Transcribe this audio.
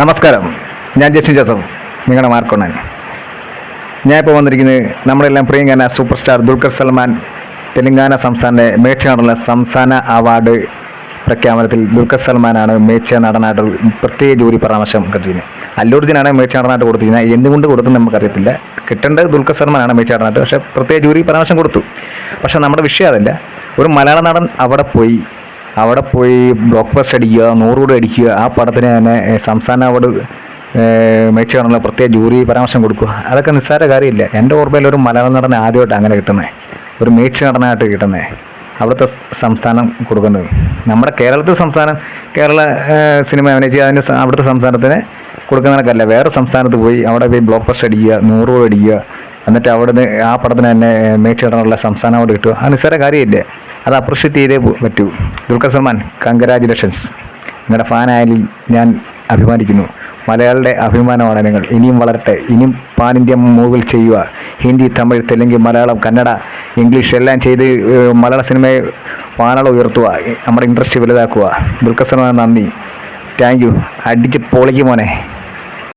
നമസ്കാരം. ഞാൻ Justin Joseph നിങ്ങളുടെ മാർക്കോണൻ. ഞാൻ ഇപ്പോൾ വന്നിരിക്കുന്നത് നമ്മളെല്ലാം പ്രിയങ്കന സൂപ്പർ സ്റ്റാർ ദുൽഖർ സൽമാൻ തെലങ്കാന സംസ്ഥാനത്തെ മികച്ച നടനുള്ള സംസ്ഥാന അവാർഡ് പ്രഖ്യാപനത്തിൽ ദുൽഖർ സൽമാനാണ് മികച്ച നടനായിട്ട് പ്രത്യേക ജോലി പരാമർശം കിട്ടിയത് അല്ലൂർജിനാണ് മികച്ച നടനായിട്ട് കൊടുത്തിരിക്കുന്നത്. എന്തുകൊണ്ട് കൊടുത്തു നമുക്കറിയത്തില്ല. കിട്ടേണ്ടത് ദുൽഖർ സൽമാനാണ് മികച്ച നടനായിട്ട്. പക്ഷേ പ്രത്യേക ജൂറി പരാമർശം കൊടുത്തു. പക്ഷേ നമ്മുടെ വിഷയം അതല്ല. ഒരു മലയാള നടൻ അവിടെ പോയി അവിടെ പോയി ബ്ലോക്ക് ബസ്റ്റ് അടിക്കുക നൂറ് കോടി അടിക്കുക ആ പടത്തിന് തന്നെ സംസ്ഥാന അവാർഡ് നടനുള്ള പ്രത്യേക ജൂറി പരാമർശം കൊടുക്കുക. അതൊക്കെ നിസ്സാര കാര്യമില്ല. എന്റെ ഓർമ്മയിൽ ഒരു മലയാള നടനെ ആദ്യമായിട്ട് അങ്ങനെ കിട്ടുന്നത്. ഒരു മേച്ച് നടനായിട്ട് കിട്ടുന്നത്. അവിടുത്തെ സംസ്ഥാനം കൊടുക്കുന്നത്. നമ്മുടെ കേരളത്തിൽ സംസ്ഥാനം കേരള സിനിമ അഭിനയിച്ച് സ- അവിടുത്തെ സംസ്ഥാനത്തിന് കൊടുക്കുന്നതിനൊക്കെയല്ല വേറെ സംസ്ഥാനത്ത് പോയി അവിടെ പോയി ബ്ലോക്ക് ബസ്റ്റ് അടിക്കുക നൂറ് കോടി അടിക്കുക. എന്നിട്ട് അവിടുന്ന് ആ പടത്തിന് തന്നെ മേച്ച് നടനുള്ള സംസ്ഥാനം അവിടെ കിട്ടുക. അത് നിസ്സാര കാര്യമില്ലേ. അത് അപ്രിഷ്യേറ്റ് ചെയ്തേ പറ്റൂ. ദുൽഖർ സൽമാൻ കൺഗ്രാജുലേഷൻസ് നിങ്ങളുടെ ഫാനായാലും ഞാൻ അഭിമാനിക്കുന്നു. മലയാളിയുടെ അഭിമാനമാണ് നിങ്ങൾ. ഇനിയും വളരട്ടെ. ഇനിയും പാൻ ഇന്ത്യ മൂവിൽ ചെയ്യുക. ഹിന്ദി തമിഴ് തെലുങ്ക് മലയാളം കന്നഡ ഇംഗ്ലീഷ് എല്ലാം ചെയ്ത് മലയാള സിനിമയെ വാനള ഉയർത്തുക. നമ്മുടെ ഇൻട്രസ്റ്റ് വലുതാക്കുക. ദുൽഖർ സൽമാൻ നന്ദി. Thank you. അടിച്ച് പൊളിക്കുമോനെ മോനെ.